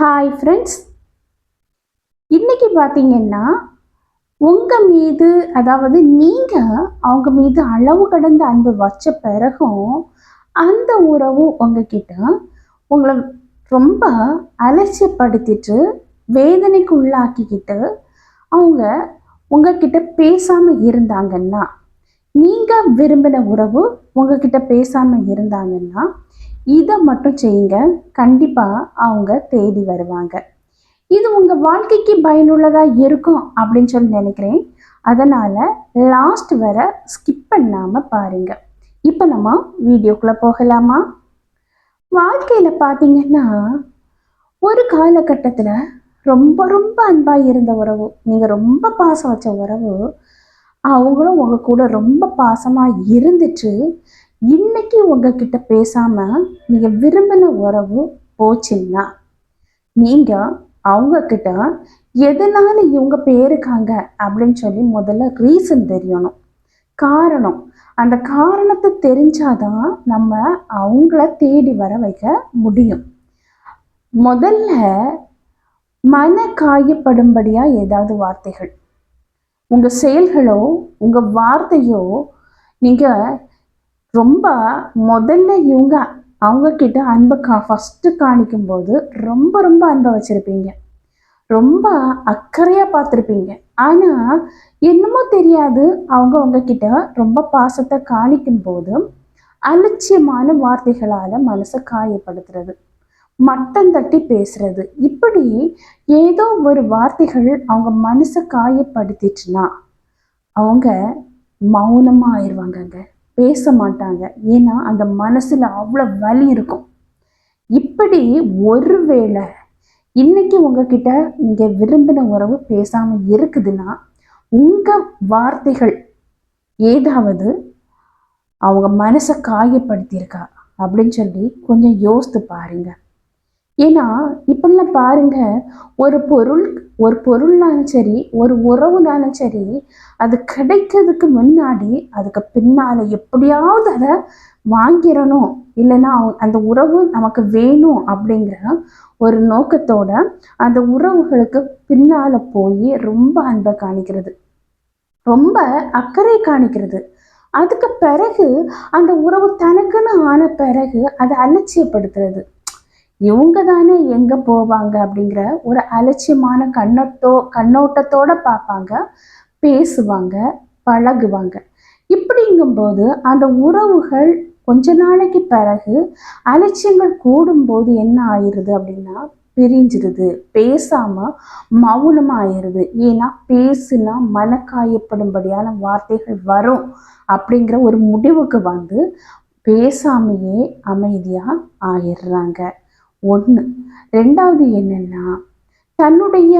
Hi friends இன்னைக்கு பார்த்தீங்கன்னா உங்கள் மீது அதாவது நீங்கள் அவங்க மீது அளவு கடந்த அன்பு வச்ச பிறகும் அந்த உறவு உங்ககிட்ட உங்களை ரொம்ப அலட்சியப்படுத்திட்டு வேதனைக்கு உள்ளாக்கிக்கிட்டு அவங்க உங்ககிட்ட பேசாமல் இருந்தாங்கன்னா நீங்கள் விரும்பின உறவு உங்ககிட்ட பேசாமல் இருந்தாங்கன்னா இதை மட்டும் செய்யுங்க. கண்டிப்பாக அவங்க தேடி வருவாங்க. இது உங்கள் வாழ்க்கைக்கு பயனுள்ளதாக இருக்கும் அப்படின்னு சொல்லி நினைக்கிறேன். அதனால் லாஸ்ட் வர ஸ்கிப் பண்ணாமல் பாருங்க. இப்போ நம்ம வீடியோக்குள்ளே போகலாமா? வாழ்க்கையில் பார்த்தீங்கன்னா ஒரு காலகட்டத்தில் ரொம்ப ரொம்ப அன்பாக இருந்த உறவு நீங்கள் ரொம்ப பாசம் வச்ச உறவு அவங்களும் உங்கள் கூட ரொம்ப பாசமாக இருந்துட்டு இன்னைக்கு உங்ககிட்ட பேசாமல் நீங்கள் விரும்பின உறவு போச்சுன்னா நீங்கள் அவங்கக்கிட்ட எதனால இவங்க பேருக்காங்க அப்படின்னு சொல்லி முதல்ல ரீசன் தெரியணும். காரணம் அந்த காரணத்தை தெரிஞ்சாதான் நம்ம அவங்கள தேடி வர வைக்க முடியும். முதல்ல மன காயப்படும்படியாக ஏதாவது வார்த்தைகள். உங்கள் செயல்களோ உங்கள் வார்த்தையோ நீங்கள் ரொம்ப முதல்ல இவங்க அவங்கக்கிட்ட அன்பை கா ஃபஸ்ட்டு காணிக்கும்போது ரொம்ப ரொம்ப அன்பை வச்சுருப்பீங்க. ரொம்ப அக்கறையாக பார்த்துருப்பீங்க. ஆனால் என்னமோ தெரியாது அவங்க உங்ககிட்ட ரொம்ப பாசத்தை காணிக்கும் போது அலட்சியமான வார்த்தைகளால் மனசை காயப்படுத்துறது. மட்டம் தட்டி பேசுறது. இப்படி ஏதோ ஒரு வார்த்தைகள் அவங்க மனசை காயப்படுத்திட்டுனா அவங்க மௌனமாக ஆயிடுவாங்கங்க. பேச மாட்டாங்க ஏன்னா அந்த மனசில் அவ்வளோ வலி இருக்கும். இப்படி ஒருவேளை இன்னைக்கு உங்ககிட்ட நீங்கள் விரும்பின உறவு பேசாமல் இருக்குதுன்னா உங்கள் வார்த்தைகள் ஏதாவது அவங்க மனசை காயப்படுத்தியிருக்கா? அப்படின்னு சொல்லி கொஞ்சம் யோசித்து பாருங்க. ஏன்னா இப்படிலாம் பாருங்க ஒரு பொருள் ஒரு பொருள்னாலும் சரி ஒரு உறவுனாலும் சரி அது கிடைக்கிறதுக்கு முன்னாடி அதுக்கு பின்னால் எப்படியாவது அதை வாங்கிடணும். இல்லைன்னா அந்த உறவு நமக்கு வேணும் அப்படிங்கிற ஒரு நோக்கத்தோட அந்த உறவுகளுக்கு பின்னால் போய் ரொம்ப அன்பை காணிக்கிறது. ரொம்ப அக்கறை காணிக்கிறது. அதுக்கு பிறகு அந்த உறவு தனக்குன்னு ஆன பிறகு அதை அலட்சியப்படுத்துறது. இவங்க தானே எங்கே போவாங்க அப்படிங்கிற ஒரு அலட்சியமான கண்ணத்தோ கண்ணோட்டத்தோட பார்ப்பாங்க பேசுவாங்க பழகுவாங்க. இப்படிங்கும்போது அந்த உறவுகள் கொஞ்ச நாளைக்கு பிறகு அலட்சியங்கள் கூடும்போது என்ன ஆயிடுது அப்படின்னா பிரிஞ்சிருது. பேசாம மௌனமாக ஆயிடுது. ஏன்னா பேசுனா மனக்காயப்படும்படியான வார்த்தைகள் வரும் அப்படிங்கிற ஒரு முடிவுக்கு வந்து பேசாமையே அமைதியாக ஆயிடுறாங்க. ஒன்று ரெண்டாவது என்னென்னா தன்னுடைய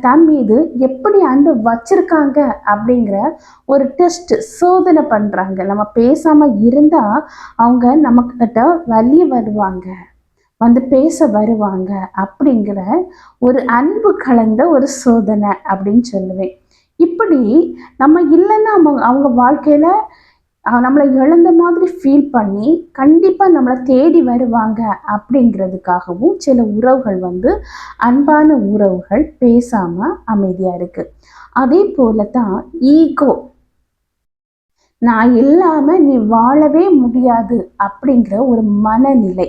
தன் மீது எப்படி அன்பு வச்சிருக்காங்க அப்படிங்கிற ஒரு டெஸ்ட் சோதனை பண்ணுறாங்க நம்ம பேசாமல் இருந்தால் அவங்க நம்மக்கிட்ட வலிய வருவாங்க. வந்து பேச வருவாங்க அப்படிங்கிற ஒரு அன்பு கலந்த ஒரு சோதனை அப்படின்னு சொல்லுவேன். இப்படி நம்ம இல்லைன்னா அவங்க அவங்க வாழ்க்கையில் நம்மளை இழந்த மாதிரி ஃபீல் பண்ணி கண்டிப்பாக நம்மளை தேடி வருவாங்க அப்படிங்கிறதுக்காகவும் சில உறவுகள் வந்து அன்பான உறவுகள் பேசாமல் அமைதியாக இருக்குது அதே போல தான் ஈகோ நான் இல்லாமல் நீ வாழவே முடியாது அப்படிங்கிற ஒரு மனநிலை.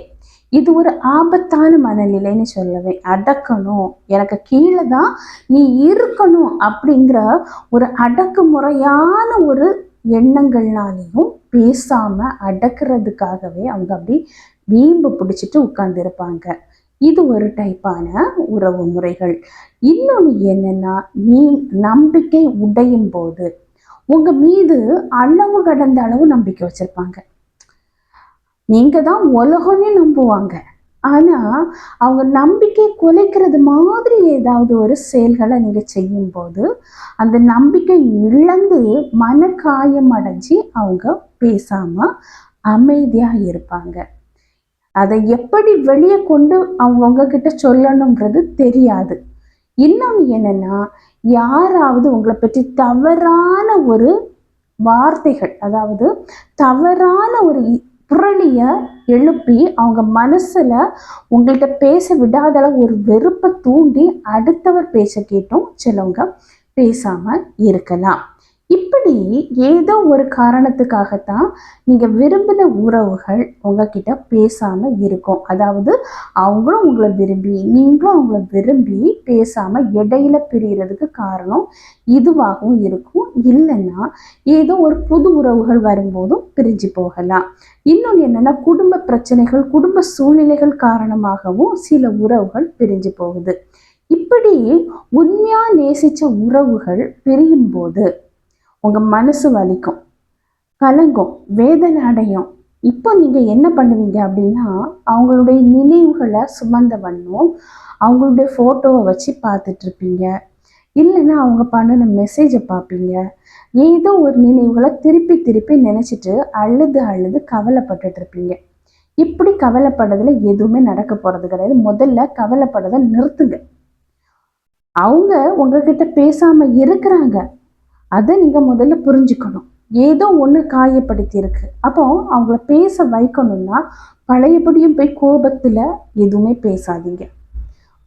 இது ஒரு ஆபத்தான மனநிலைன்னு சொல்லுவேன். அடக்கணும். எனக்கு கீழே தான் நீ இருக்கணும் அப்படிங்கிற ஒரு அடக்குமுறையான ஒரு எண்ணங்கள்னாலையும் பேசாமல் அடக்கிறதுக்காகவே அவங்க அப்படி வீம்பு பிடிச்சிட்டு உட்கார்ந்துருப்பாங்க. இது ஒரு டைப்பான உறவு முறைகள். இன்னொன்று என்னென்னா நீ நம்பிக்கை உடையும் போது உங்கள் மீது அளவு கடந்த அளவு நம்பிக்கை வச்சுருப்பாங்க. நீங்கள் தான் உலகமே நம்புவாங்க. ஆனால் அவங்க நம்பிக்கை குலைக்கிறது மாதிரி ஏதாவது ஒரு செயல்களை நீங்கள் செய்யும்போது அந்த நம்பிக்கை இழந்து மனக்காயம் அடைஞ்சி அவங்க பேசாமல் அமைதியாக இருப்பாங்க. அதை எப்படி வெளியே கொண்டு அவங்க உங்ககிட்ட சொல்லணுங்கிறது தெரியாது. இன்னொன்று என்னென்னா யாராவது உங்களை பற்றி தவறான ஒரு வார்த்தைகள் அதாவது தவறான ஒரு புரளிய எழுப்பி அவங்க மனசுல உங்கள்கிட்ட பேச விடாத அளவு ஒரு வெறுப்பை தூண்டி அடுத்தவர் பேச கேட்டும் சிலவங்க பேசாம இருக்கலாம். இப்படி ஏதோ ஒரு காரணத்துக்காகத்தான் நீங்கள் விரும்பின உறவுகள் உங்ககிட்ட பேசாமல் இருக்கும். அதாவது அவங்களும் உங்களை விரும்பி நீங்களும் அவங்கள விரும்பி பேசாமல் இடையில பிரியறதுக்கு காரணம் இதுவாகவும் இருக்கும். இல்லைன்னா ஏதோ ஒரு புது உறவுகள் வரும்போதும் பிரிஞ்சு போகலாம். இன்னொன்று என்னென்னா குடும்ப பிரச்சனைகள் குடும்ப சூழ்நிலைகள் காரணமாகவும் சில உறவுகள் பிரிஞ்சு போகுது. இப்படி உண்மையாக நேசிச்ச உறவுகள் பிரியும் போது உங்கள் மனசு வலிக்கும். கலங்கும் வேதனை அடையும். இப்போ நீங்கள் என்ன பண்ணுவீங்க அப்படின்னா அவங்களுடைய நினைவுகளை சுமந்த வண்ணம் அவங்களுடைய ஃபோட்டோவை வச்சு பார்த்துட்ருப்பீங்க இல்லைன்னா அவங்க பண்ணின மெசேஜை பார்ப்பீங்க. ஏதோ ஒரு நினைவுகளை திருப்பி திருப்பி நினச்சிட்டு அழுது அழுது கவலைப்பட்டுட்டு இருப்பீங்க. இப்படி கவலைப்படுறதுல எதுவுமே நடக்க போகிறது கிடையாது. முதல்ல கவலைப்படுறதை நிறுத்துங்க. அவங்க உங்ககிட்ட பேசாமல் இருக்கிறாங்க. அதை நீங்கள் முதல்ல புரிஞ்சுக்கணும். ஏதோ ஒன்று காயப்படுத்தியிருக்கு. அப்போ அவங்கள பேச வைக்கணும்னா பழையபடியும் போய் கோபத்தில் எதுவுமே பேசாதீங்க.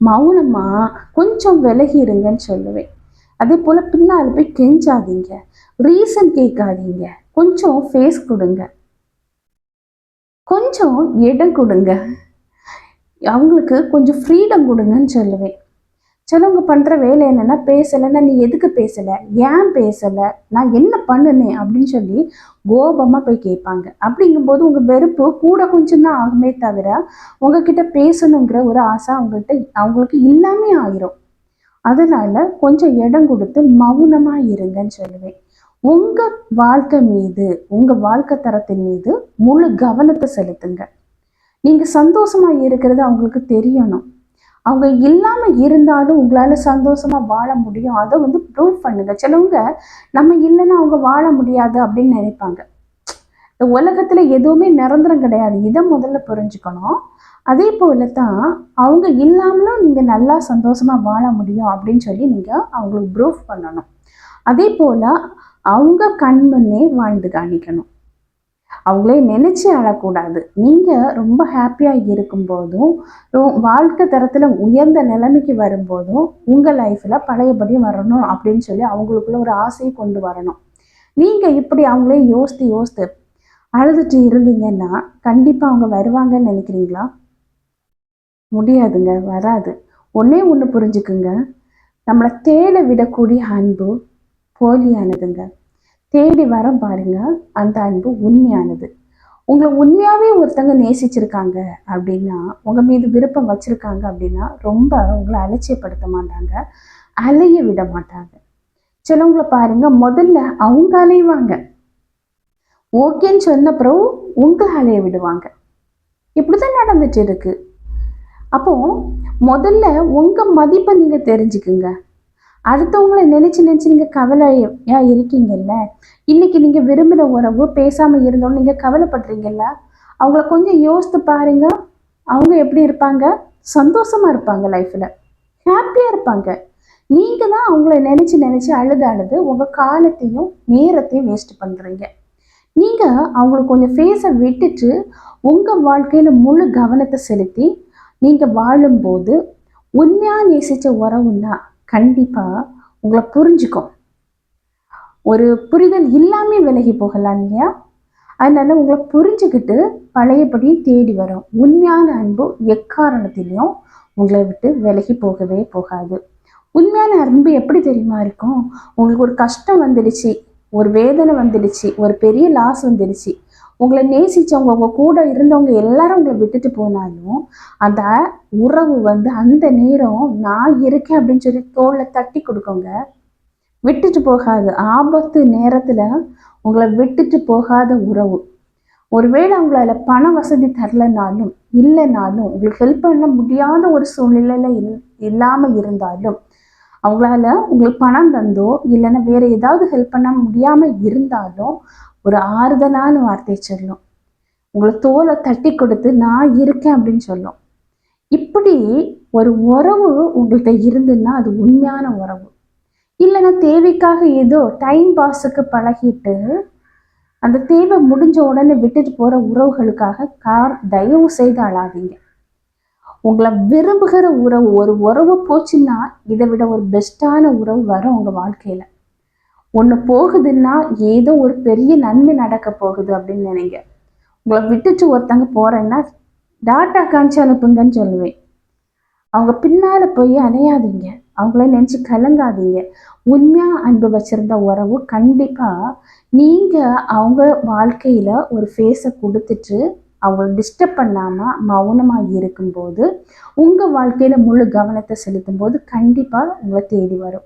மௌனமாக கொஞ்சம் விலகி இருங்கன்னு சொல்லுவேன். அதே போல் பின்னால் போய் கெஞ்சாதீங்க. ரீசன் கேட்காதீங்க. கொஞ்சம் ஃபேஸ் கொடுங்க. கொஞ்சம் இடம் கொடுங்க. அவங்களுக்கு கொஞ்சம் ஃப்ரீடம் கொடுங்கன்னு சொல்லுவேன். சிலவங்க பண்ணுற வேலை என்னென்னா பேசலைன்னா நீ எதுக்கு பேசலை? ஏன் பேசலை? நான் என்ன பண்ணுனேன் அப்படின்னு சொல்லி கோபமாக போய் கேட்பாங்க. அப்படிங்கும்போது உங்கள் வெறுப்பு கூட கொஞ்சம் தான் ஆகுமே தவிர உங்ககிட்ட பேசணுங்கிற ஒரு ஆசை அவங்கள்ட்ட அவங்களுக்கு இல்லாமே ஆயிரும். அதனால் கொஞ்சம் இடம் கொடுத்து மௌனமாக இருங்கன்னு சொல்லுவேன். உங்கள் வாழ்க்கை மீது உங்கள் வாழ்க்கை தரத்தின் மீது முழு கவனத்தை செலுத்துங்க. நீங்கள் சந்தோஷமாக இருக்கிறது அவங்களுக்கு தெரியணும். அவங்க இல்லாமல் இருந்தாலும் உங்களால் சந்தோஷமாக வாழ முடியும். அதை வந்து ப்ரூவ் பண்ணுங்க. சிலவங்க நம்ம இல்லைன்னா அவங்க வாழ முடியாது அப்படின்னு நினைப்பாங்க. இந்த உலகத்தில் எதுவுமே நிரந்தரம் கிடையாது. இதை முதல்ல புரிஞ்சுக்கணும். அதே போல தான் அவங்க இல்லாமலும் நீங்கள் நல்லா சந்தோஷமாக வாழ முடியும் அப்படின்னு சொல்லி நீங்கள் அவங்களுக்கு ப்ரூஃப் பண்ணணும். அதே போல் அவங்க கண்முன்னே வாழ்ந்து காணிக்கணும் அவங்களே நினச்சி அழக்கூடாது. நீங்கள் ரொம்ப ஹாப்பியாக இருக்கும்போதும் வாழ்க்கை தரத்தில் உயர்ந்த நிலைமைக்கு வரும்போதும் உங்கள் லைஃப்பில் பழையபடி வரணும் அப்படின்னு சொல்லி அவங்களுக்குள்ள ஒரு ஆசையை கொண்டு வரணும். நீங்கள் இப்படி அவங்களே யோசித்து யோசித்து அழுதுட்டு இருந்தீங்கன்னா கண்டிப்பாக அவங்க வருவாங்கன்னு நினைக்கிறீங்களா? முடியாதுங்க வராது. ஒன்றே ஒன்று புரிஞ்சுக்குங்க. நம்மளை தேட விடக்கூடிய அன்பு போலியானதுங்க. தேடி வர பாருங்க. அந்த அன்பு உண்மையானது. உங்களை உண்மையாகவே ஒருத்தங்க நேசிச்சிருக்காங்க அப்படின்னா உங்கள் மீது விருப்பம் வச்சுருக்காங்க அப்படின்னா ரொம்ப உங்களை அலட்சியப்படுத்த மாட்டாங்க. அலைய விட மாட்டாங்க. சிலவங்களை பாருங்க முதல்ல அவங்க அலைவாங்க. ஓகேன்னு சொன்ன பிறகு உங்களை அலைய விடுவாங்க. இப்படிதான் நடந்துட்டு இருக்கு. அப்போ முதல்ல உங்க மதிப்பை நீங்க தெரிஞ்சுக்குங்க. அடுத்தவங்களை நினைச்சு நினைச்சு நீங்க கவலையா இருக்கீங்கல்ல? இன்னைக்கு நீங்க விரும்பின உறவு பேசாம இருந்தோம் நீங்க கவலைப்படுறீங்கல்ல? அவங்கள கொஞ்சம் யோசித்து பாருங்க. அவங்க எப்படி இருப்பாங்க? சந்தோஷமா இருப்பாங்க லைஃப்ல ஹாப்பியா இருப்பாங்க. நீங்க தான் அவங்கள நினைச்சு நினைச்சு அழுது அழுது உங்க காலத்தையும் நேரத்தையும் வேஸ்ட் பண்றீங்க. நீங்க அவங்களுக்கு கொஞ்சம் ஃபேஸை விட்டுட்டு உங்க வாழ்க்கையில முழு கவனத்தை செலுத்தி நீங்க வாழும்போது உண்மையா நேசிச்ச உறவுன்னா கண்டிப்பாக உங்களை புரிஞ்சுக்கும். ஒரு புரிதல் இல்லாமல் விலகி போகலாம் இல்லையா? அதனால் உங்களை புரிஞ்சுக்கிட்டு பழையபடி தேடி வரும். உண்மையான அன்பு எக்காரணத்திலையும் உங்களை விட்டு விலகி போகவே போகாது. உண்மையான அன்பு எப்படி தெரியுமா இருக்கும்? உங்களுக்கு ஒரு கஷ்டம் வந்துடுச்சு ஒரு வேதனை வந்துடுச்சு ஒரு பெரிய லாஸ் வந்துடுச்சு. உங்களை நேசித்தவங்க உங்கள் கூட இருந்தவங்க எல்லாரும் உங்களை விட்டுட்டு போனாலும் அந்த உறவு வந்து அந்த நேரம் நான் இருக்கேன் அப்படின்னு சொல்லி தோலை தட்டி கொடுக்கோங்க விட்டுட்டு போகாது. ஆபத்து நேரத்துல உங்களை விட்டுட்டு போகாத உறவு. ஒருவேளை அவங்களால பண வசதி தரலனாலும் இல்லைனாலும் உங்களுக்கு ஹெல்ப் பண்ண முடியாத ஒரு சூழ்நிலையில் இல் இல்லாம இருந்தாலும் அவங்களால உங்களுக்கு பணம் தந்தோ இல்லைன்னா வேற ஏதாவது ஹெல்ப் பண்ண முடியாம இருந்தாலும் ஒரு ஆறுதலான வார்த்தை சொல்லும். உங்களை தோலை தட்டி கொடுத்து நான் இருக்கேன் அப்படின்னு சொல்லும். இப்படி ஒரு உறவு உங்கள்கிட்ட இருந்துன்னா அது உண்மையான உறவு. இல்லைன்னா தேவைக்காக ஏதோ டைம் பாஸுக்கு பழகிட்டு அந்த தேவை முடிஞ்ச உடனே விட்டுட்டு போகிற உறவுகளுக்காக கார் தயவு செய்து அழாதீங்க. உங்களை விரும்புகிற உறவு ஒரு உறவு போச்சுன்னா இதை விட ஒரு பெஸ்ட்டான உறவு வரும் உங்கள் வாழ்க்கையில். ஒன்று போகுதுன்னா ஏதோ ஒரு பெரிய நன்மை நடக்க போகுது அப்படின்னு நினைங்க. உங்களை விட்டுட்டு ஒருத்தங்க போகிறேன்னா டாட்டா காமிச்சு அனுப்புங்கன்னு சொல்லுவேன். அவங்க பின்னால் போய் அலையாதீங்க அவங்கள நினச்சி கலங்காதீங்க. உண்மையாக அன்பு வச்சுருந்த உறவு கண்டிப்பாக நீங்கள் அவங்க வாழ்க்கையில் ஒரு ஃபேஸை கொடுத்துட்டு அவங்கள டிஸ்டர்ப் பண்ணாமல் மௌனமாக இருக்கும்போது உங்கள் வாழ்க்கையில் முழு கவனத்தை செலுத்தும் போது கண்டிப்பாக உங்களை தேடி வரும்.